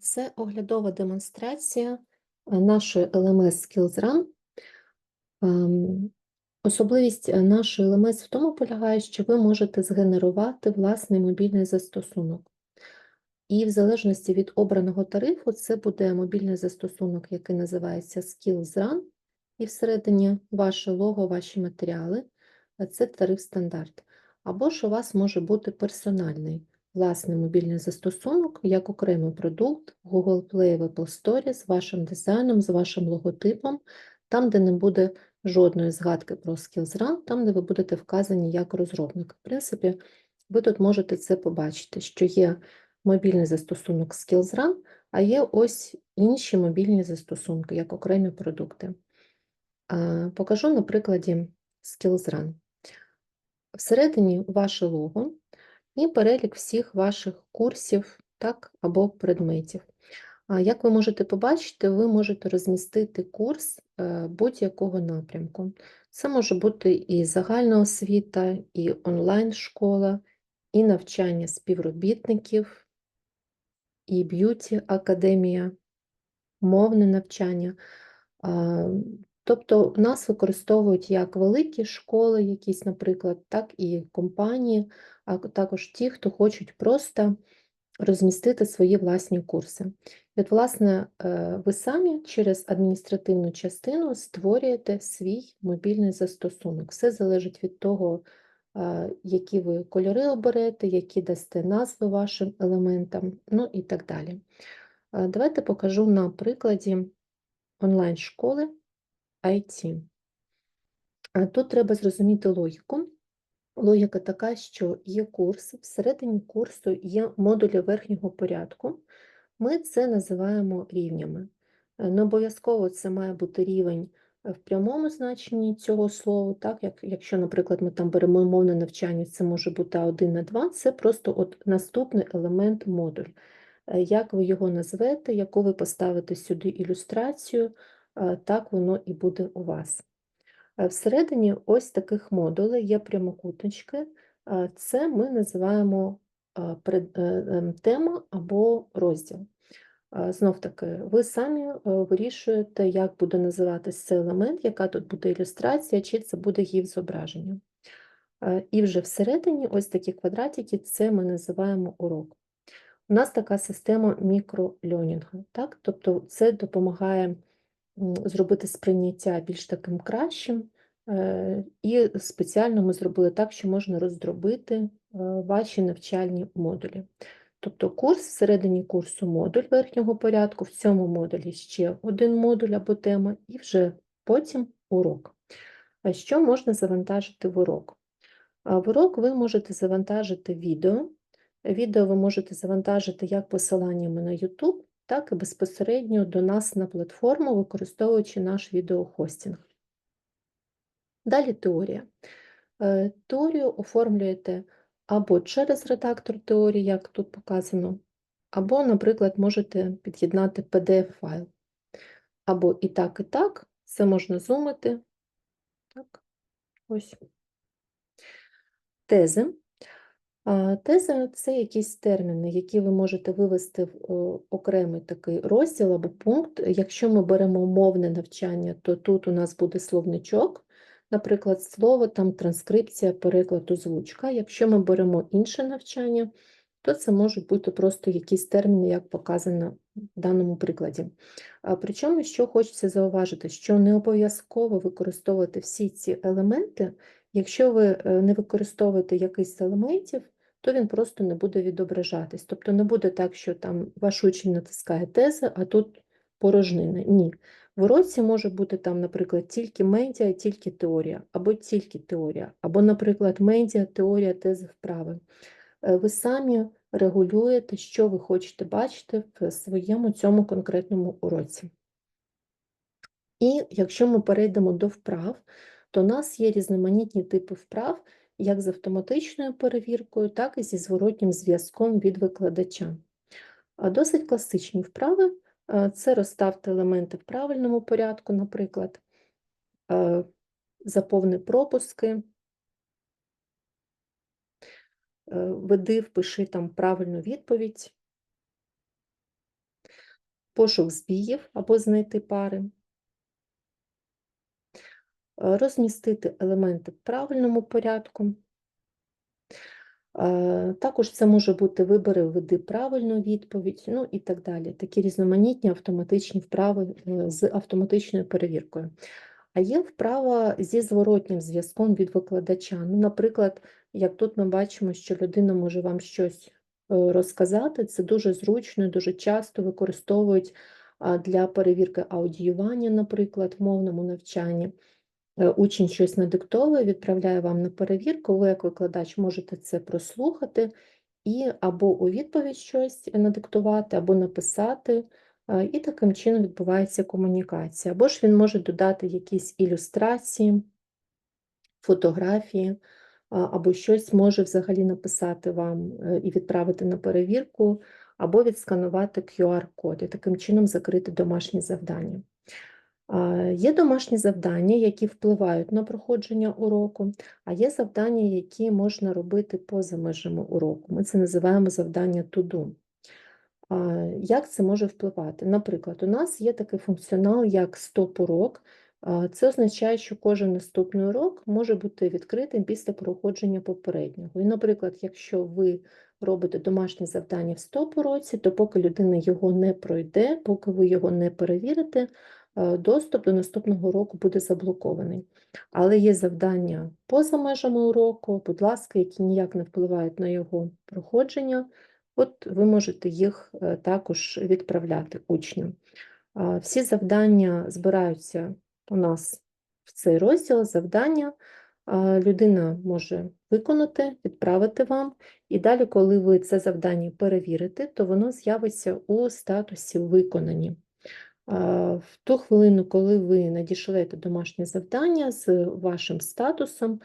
Це оглядова демонстрація е, нашої LMS SkillsRun. Ем, Особливість е, нашої LMS в тому полягає, що ви можете згенерувати власний мобільний застосунок. І в залежності від обраного тарифу, це буде мобільний застосунок, який називається SkillsRun, і всередині ваше лого, ваші матеріали е, це тариф стандарт. Або ж у вас може бути персональний власний мобільний застосунок як окремий продукт Google Play в Apple Store з вашим дизайном, з вашим логотипом, там, де не буде жодної згадки про SkillsRun, там, де ви будете вказані як розробник. В принципі, ви тут можете це побачити, що є мобільний застосунок SkillsRun, а є ось інші мобільні застосунки, як окремі продукти. Покажу на прикладі SkillsRun. Всередині ваше лого і перелік всіх ваших курсів так, або предметів. Як ви можете побачити, ви можете розмістити курс е, будь-якого напрямку. Це може бути і загальна освіта, і онлайн-школа, і навчання співробітників, і б'юті-академія, мовне навчання. Тобто нас використовують як великі школи, якісь, наприклад, так і компанії, а також ті, хто хочуть просто розмістити свої власні курси. І от, власне, е, ви самі через адміністративну частину створюєте свій мобільний застосунок. Все залежить від того, е, які ви кольори оберете, які дасте назви вашим елементам, ну і так далі. Е, Давайте покажу на прикладі онлайн-школи IT. Тут треба зрозуміти логіку. Логіка така, що є курс, всередині курсу є модулі верхнього порядку. Ми це називаємо рівнями. Е, Не обов'язково це має бути рівень е, в прямому значенні цього слова, так, як, якщо, наприклад, ми там беремо мовне навчання, це може бути А1 на 2, це просто от наступний елемент модуль. Е, Як ви його назвете, яку ви поставите сюди ілюстрацію, так воно і буде у вас. Е, Всередині ось таких модулей є прямокутнички. Е, Це ми називаємо е, ем, тема або розділ. Знов таки, ви самі вирішуєте, як буде називатися цей елемент, яка тут буде ілюстрація, чи це буде гіф зображення. І вже всередині ось такі квадратики, це ми називаємо урок. У нас така система мікрольонінгу, так? Тобто це допомагає зробити сприйняття більш таким кращим. е, І спеціально ми зробили так, що можна роздробити е, ваші навчальні модулі. Тобто курс всередині курсу модуль верхнього порядку, в цьому модулі ще один модуль або тема, і вже потім урок. Що можна завантажити в урок? В урок ви можете завантажити відео. Відео ви можете завантажити як посиланнями на YouTube, так і безпосередньо до нас на платформу, використовуючи наш відеохостінг. Далі теорія. Е, Теорію оформлюєте або через редактор теорії, як тут показано, або, наприклад, можете під'єднати PDF-файл. Або і так, і так, це можна зумити. Так, ось. Тези. А, Тези – це якісь терміни, які ви можете вивести в окремий такий розділ або пункт. Якщо ми беремо мовне навчання, то тут у нас буде словничок, наприклад, слово, там транскрипція, переклад, озвучка. Якщо ми беремо інше навчання, то це можуть бути просто якісь терміни, як показано в даному прикладі. Причому, що хочеться зауважити, що не обов'язково використовувати всі ці елементи, Якщо ви е, не використовуєте якийсь з елементів, то він просто не буде відображатись. Тобто не буде так, що там ваш учень натискає тези, а тут порожнина. Ні. В уроці може бути там, наприклад, тільки медіа, тільки теорія, або тільки теорія, або, наприклад, медіа, теорія, тези, вправи. Е, Ви самі регулюєте, що ви хочете бачити в своєму цьому конкретному уроці. І якщо ми перейдемо до вправ, то у нас є різноманітні типи вправ, як з автоматичною перевіркою, так і зі зворотнім зв'язком від викладача. Досить класичні вправи це розставте елементи в правильному порядку, наприклад, заповни пропуски, веди, впиши там правильну відповідь. пошук збіїв або знайти пари, розмістити елементи в правильному порядку. Е, Також це може бути вибори, введи правильну відповідь, ну і так далі. Такі різноманітні автоматичні вправи е, з автоматичною перевіркою. А є вправа зі зворотнім зв'язком від викладача. Ну, наприклад, як тут ми бачимо, що людина може вам щось е, розказати, це дуже зручно, дуже часто використовують для перевірки аудіювання, наприклад, в мовному навчанні. Е, Учень щось надиктовує, відправляє вам на перевірку, ви, як викладач, можете це прослухати і або у відповідь щось надиктувати, або написати, е, і таким чином відбувається комунікація. Або ж він може додати якісь ілюстрації, фотографії, або щось може взагалі написати вам е, і відправити на перевірку, або відсканувати QR-код і таким чином закрити домашнє завдання. А, Є домашні завдання, які впливають на проходження уроку, а є завдання, які можна робити поза межами уроку. Ми це називаємо завдання to-do. Як це може впливати? Наприклад, у нас є такий функціонал, як стоп-урок. Це означає, що кожен наступний урок може бути відкритим після проходження попереднього. І, наприклад, якщо ви робите домашнє завдання в стоп-уроці, то поки людина його не пройде, поки ви його не перевірите, е, доступ до наступного уроку буде заблокований. Але є завдання поза межами уроку, будь ласка, які ніяк не впливають на його проходження. От ви можете їх е, також відправляти учням. Всі завдання збираються у нас в цей розділ завдання. Людина може виконати, відправити вам, і далі, коли ви це завдання перевірите, то воно з'явиться у статусі виконані. А, В ту хвилину, коли ви надішлете домашнє завдання з вашим статусом,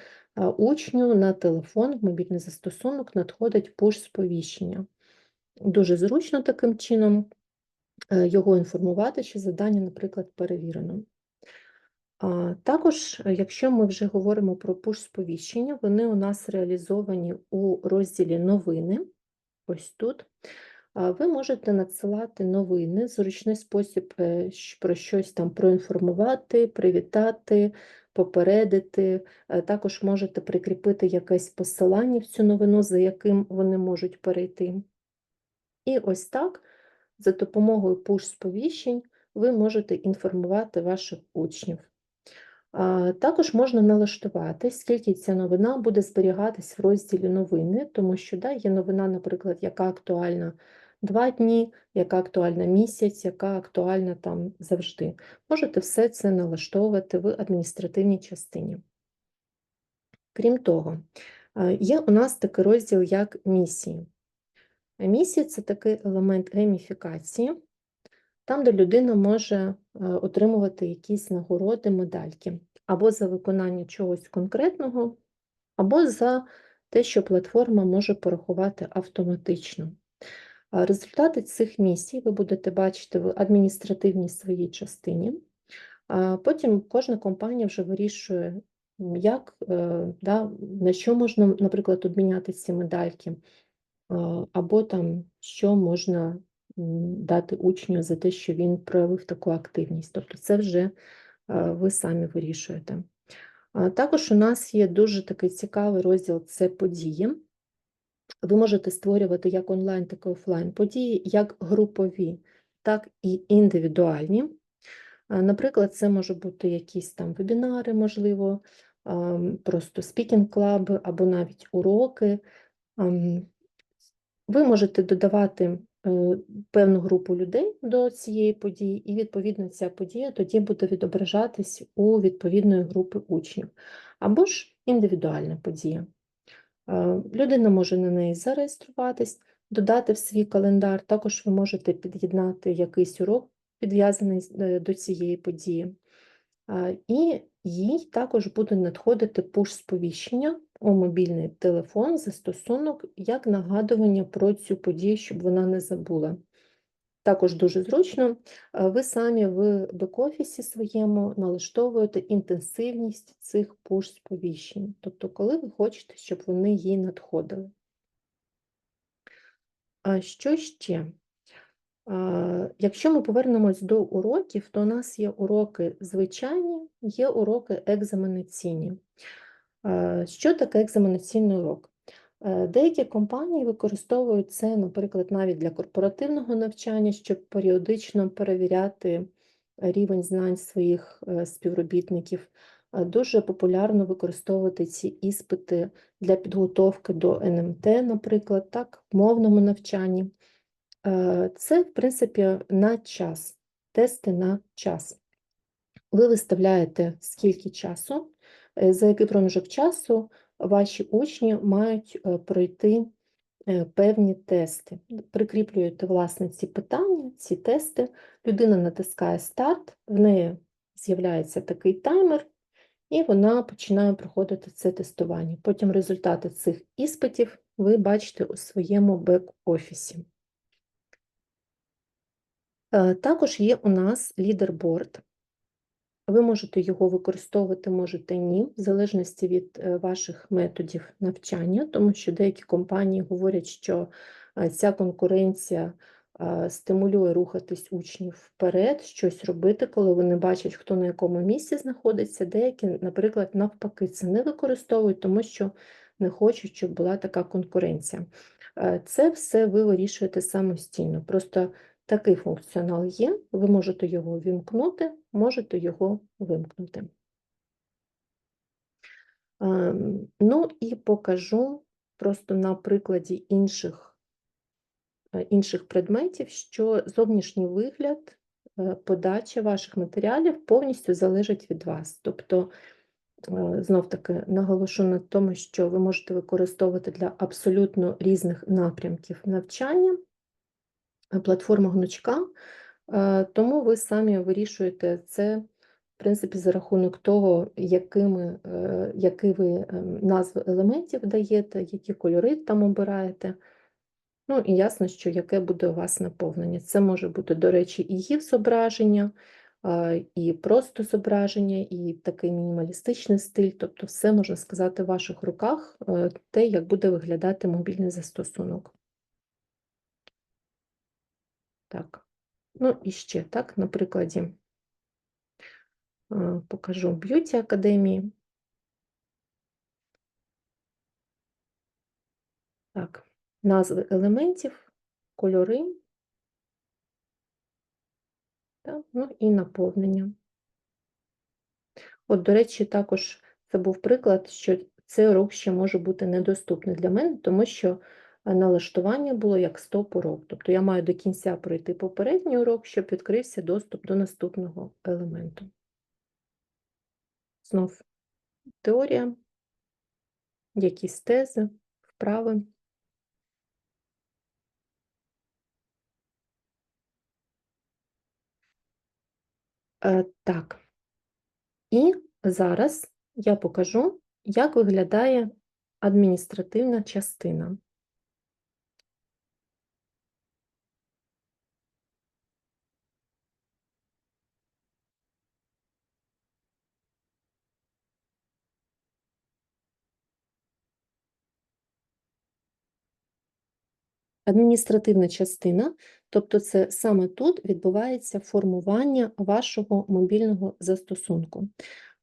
учню на телефон, в мобільний застосунок надходить пуш-сповіщення. Дуже зручно таким чином е, його інформувати, що завдання, наприклад, перевірено. Також, е, якщо ми вже говоримо про пуш-сповіщення, вони у нас реалізовані у розділі новини, ось тут. Ви можете надсилати новини, зручний спосіб е, про щось там проінформувати, привітати, попередити. Е, Також можете прикріпити якесь посилання в цю новину, за яким вони можуть перейти. І ось так, за допомогою пуш-сповіщень, ви можете інформувати ваших учнів. Також можна налаштувати, скільки ця новина буде зберігатись в розділі новини, тому що да, є новина, наприклад, яка актуальна два дні, яка актуальна місяць, яка актуальна там завжди. Можете все це налаштовувати в адміністративній частині. Крім того, є у нас такий розділ, як місії. Місія це такий елемент гейміфікації, там, де людина може е, отримувати якісь нагороди, медальки, або за виконання чогось конкретного, або за те, що платформа може порахувати автоматично. Результати цих місій ви будете бачити в адміністративній своїй частині. Потім кожна компанія вже вирішує, як, е, да, на що можна, наприклад, обміняти ці медальки, або там, що можна дати учню за те, що він проявив таку активність. Тобто це вже е, ви самі вирішуєте. Також у нас є дуже такий цікавий розділ це події. Ви можете створювати як онлайн, так і офлайн події, як групові, так і індивідуальні. Наприклад, це може бути якісь там вебінари, можливо, просто спікінг-клаби або навіть уроки. Ви можете додавати е, певну групу людей до цієї події, і відповідно ця подія тоді буде відображатись у відповідної групи учнів, або ж індивідуальна подія. Е, Людина може на неї зареєструватись, додати в свій календар. Також ви можете під'єднати якийсь урок, підв'язаний е, до цієї події. І їй також буде надходити пуш-сповіщення у мобільний телефон, застосунок, як нагадування про цю подію, щоб вона не забула. Також дуже зручно, е, ви самі в бек-офісі своєму налаштовуєте інтенсивність цих пуш-сповіщень, тобто коли ви хочете, щоб вони їй надходили. А що ще? Якщо ми повернемось до уроків, то у нас є уроки звичайні, є уроки екзаменаційні. Що таке екзаменаційний урок? Е, Деякі компанії використовують це, наприклад, навіть для корпоративного навчання, щоб періодично перевіряти рівень знань своїх е, співробітників. Е, Дуже популярно використовувати ці іспити для підготовки до НМТ, наприклад, так, в мовному навчанні. Це, в принципі, на час, тести на час. Ви виставляєте скільки часу, за який проміжок часу ваші учні мають е, пройти е, певні тести. Прикріплюєте, власне, ці питання, ці тести. Людина натискає старт, в неї з'являється такий таймер, і вона починає проходити це тестування. Потім результати цих іспитів ви бачите у своєму бек-офісі. Е, Також є у нас лідерборд. Ви можете його використовувати, можете ні, в залежності від е, ваших методів навчання, тому що деякі компанії говорять, що е, ця конкуренція е, стимулює рухатись учнів вперед, щось робити, коли вони бачать, хто на якому місці знаходиться. Деякі, наприклад, навпаки, це не використовують, тому що не хочуть, щоб була така конкуренція. Це все ви вирішуєте самостійно. Просто Такий функціонал є, ви можете його вімкнути, можете його вимкнути. Ем, Ну і покажу просто на прикладі інших, е, інших предметів, що зовнішній вигляд, е, подача ваших матеріалів повністю залежить від вас. Тобто, е, знов-таки наголошу на тому, що ви можете використовувати для абсолютно різних напрямків навчання платформа гнучка, тому ви самі вирішуєте це, в принципі, за рахунок того, якими, е, які ви ем, назви елементів даєте, які кольори там обираєте. Ну і ясно, що яке буде у вас наповнення. Це може бути, до речі, і гіф зображення, і просто зображення, і такий мінімалістичний стиль, тобто все можна сказати в ваших руках, е, те, як буде виглядати мобільний застосунок. Так, ну і ще так, на прикладі покажу б'юті академії. Так, назви елементів, кольори, так, ну і наповнення. От, до речі, також це був приклад, що цей урок ще може бути недоступний для мене, тому що налаштування було як стоп-урок. Тобто я маю до кінця пройти попередній урок, щоб відкрився доступ до наступного елементу. Знов теорія, якісь тези, вправи. Е, Так, і зараз я покажу, як виглядає адміністративна частина. Адміністративна частина, тобто це саме тут відбувається формування вашого мобільного застосунку.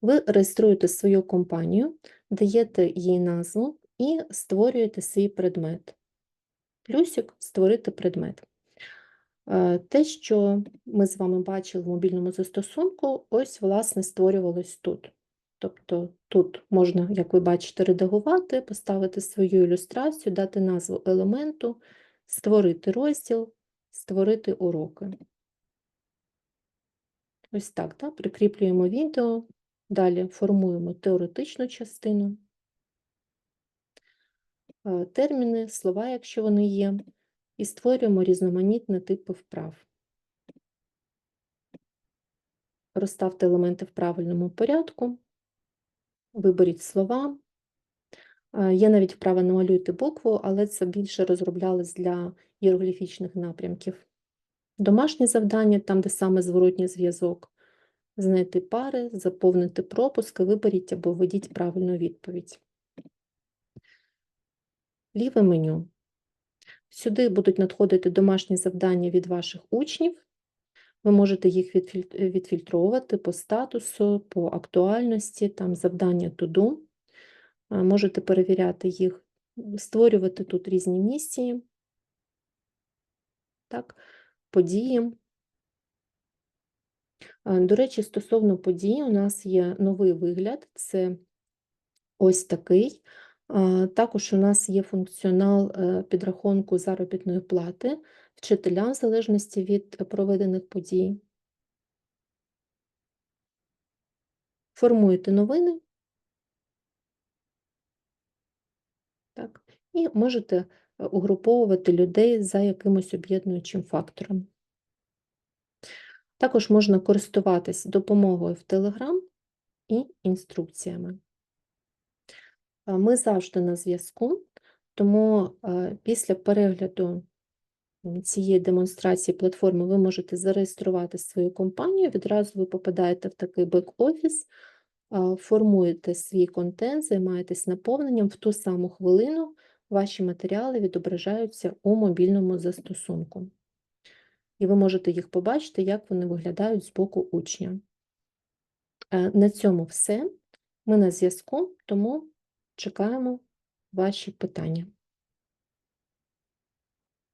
Ви реєструєте свою компанію, даєте їй назву і створюєте свій предмет. Плюсик створити предмет. Е, те, що ми з вами бачили в мобільному застосунку, ось, власне, створювалось тут. Тобто тут можна, як ви бачите, редагувати, поставити свою ілюстрацію, дати назву елементу, створити розділ, створити уроки. Ось так, так, прикріплюємо відео, далі формуємо теоретичну частину, е, терміни, слова, якщо вони є, і створюємо різноманітні типи вправ. Розставте елементи в правильному порядку, виберіть слова. Е, Є навіть вправа намалюйте букву, але це більше розроблялось для іерогліфічних напрямків. Домашнє завдання, там, де саме зворотній зв'язок, знайти пари, заповнити пропуски, виберіть або введіть правильну відповідь. Ліве меню. Сюди будуть надходити домашні завдання від ваших учнів. Ви можете їх відфіль- е, відфільтровувати по статусу, по актуальності, там завдання to-do. Можете перевіряти їх, створювати тут різні місії, так, події. До речі, стосовно подій, у нас є новий вигляд. Це ось такий. Також у нас є функціонал е, підрахунку заробітної плати вчителям в залежності від проведених подій. Формуєте новини. Так, і можете е, угруповувати людей за якимось об'єднуючим фактором. Також можна користуватись допомогою в Telegram і інструкціями. Ми завжди на зв'язку, тому е, після перегляду цієї демонстрації платформи ви можете зареєструвати свою компанію, відразу ви попадаєте в такий бек-офіс, формуєте свій контент, займаєтесь наповненням, в ту саму хвилину ваші матеріали відображаються у мобільному застосунку. І ви можете їх побачити, як вони виглядають з боку учня. Е, На цьому все. Ми на зв'язку, тому чекаємо ваші питання.